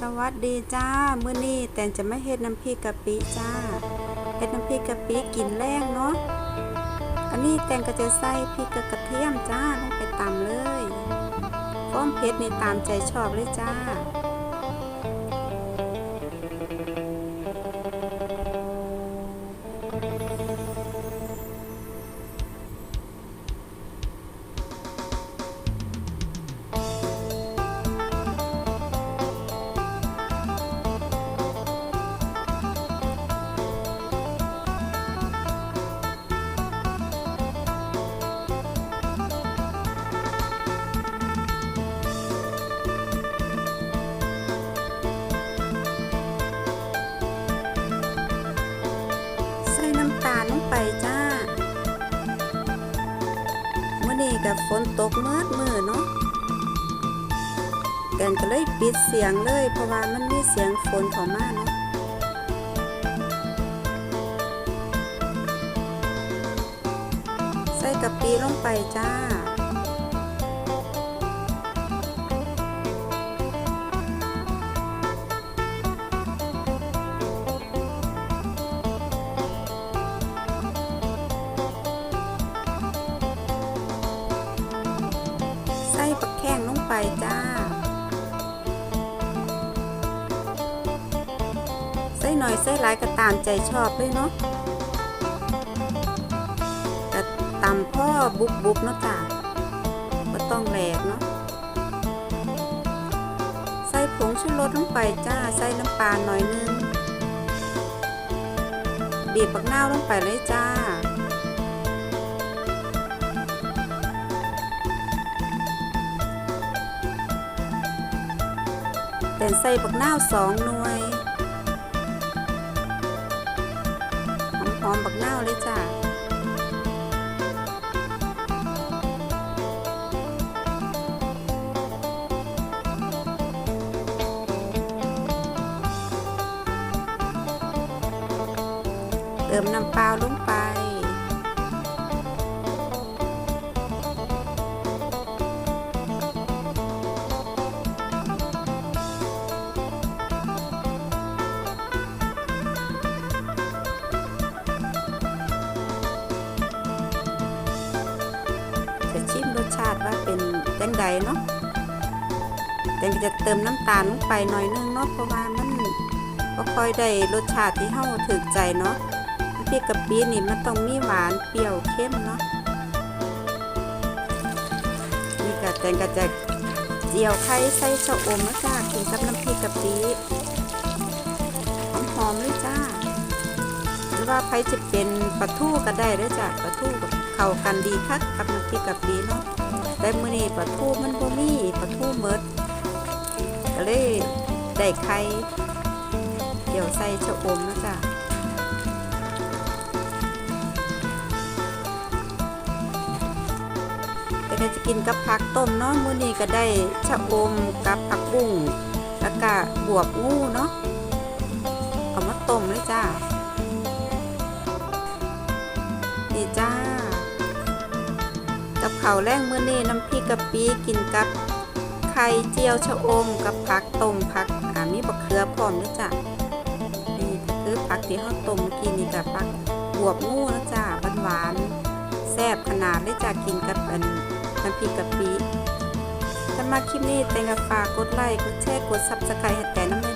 สวัสดีจ้ามื้อนี้แตนจะไม่เฮ็ดน้ำพริกกะปิจ้าเฮ็ดน้ำพริกกะปิกินแรงเนาะอันนี้แตนก็จะใส่พริกกับกระเทียมจ้าลงไปตำเลยฟ้อมเผ็ดนี่ตามใจชอบเลยจ้า ไปจ้าเมื่อนี้กับฝนตกเมืดมือเนาะแกนก็เลยปิดเสียงเลย เพราะว่ามันมีเสียงฝนเข้ามาเนาะใส่กะปิลงไปจ้า จ้า ใส่หน่อยใส่หลายก็ตามใจชอบเลยเนาะแต่ตำพ่อบุบบุบเนาะจ้าก็ต้องแหลกเนาะ ใส่ผงชูรสลงไปจ้า ใส่น้ำปลาหน่อยนึงบีบปักนาวลงไปเลยจ้า แต่ใส่ปักนาวสองหน่วยหอมๆปักนาวเลยจ้าเติมน้ำเปล่าลงไป จะชิมรสชาติว่าเป็นจังใดเนาะแต่จะเติมน้ำตาลลงไปหน่อยนึงเนาะเพราะว่ามันบ่ค่อยได้รสชาติที่เฮาถูกใจเนาะพริกกะปินี่มันต้องมีหวานเปรี้ยวเค็มเนาะนี่ก็แต่ก็จะเจียวไข่ใส่ชะอมนะจ้ากินกับน้ำพริกกะปิหอมๆเลยจ้าหรือว่าใครจะเป็นปลาทูก็ได้เด้อจ้ะปลาทูกับ เข้ากันดีคักกับน้ำพริกกับดีเนาะแต่มื้อนี้ปลาทูมันบ่มีปลาทูหมดก็เลยได้ไข่เดี๋ยวใส่ชะอมนะจ้ะแต่ก็จะกินกับผักต้มเนาะมื้อนี้ก็ได้ชะอมกับผักบุ้งแล้วก็บวบงูเนาะ ข้าวแรงมื้อนี้น้ำพริกกะปิกินกับไข่เจียวชะอมกับผักต้มผักอ่ามีบักเขือพร้อมด้วยจ้ะนี่คือผักที่เฮาต้มกินนี่จ้ะผักบวบงูนะจ้าหวานๆแซ่บขนาดเลยจ้ะกินกับอันน้ำพริกกะปิถ้ามาคลิปนี้แต่งฝากกดไลค์กดแชร์กด Subscribe ให้แต่น้ำ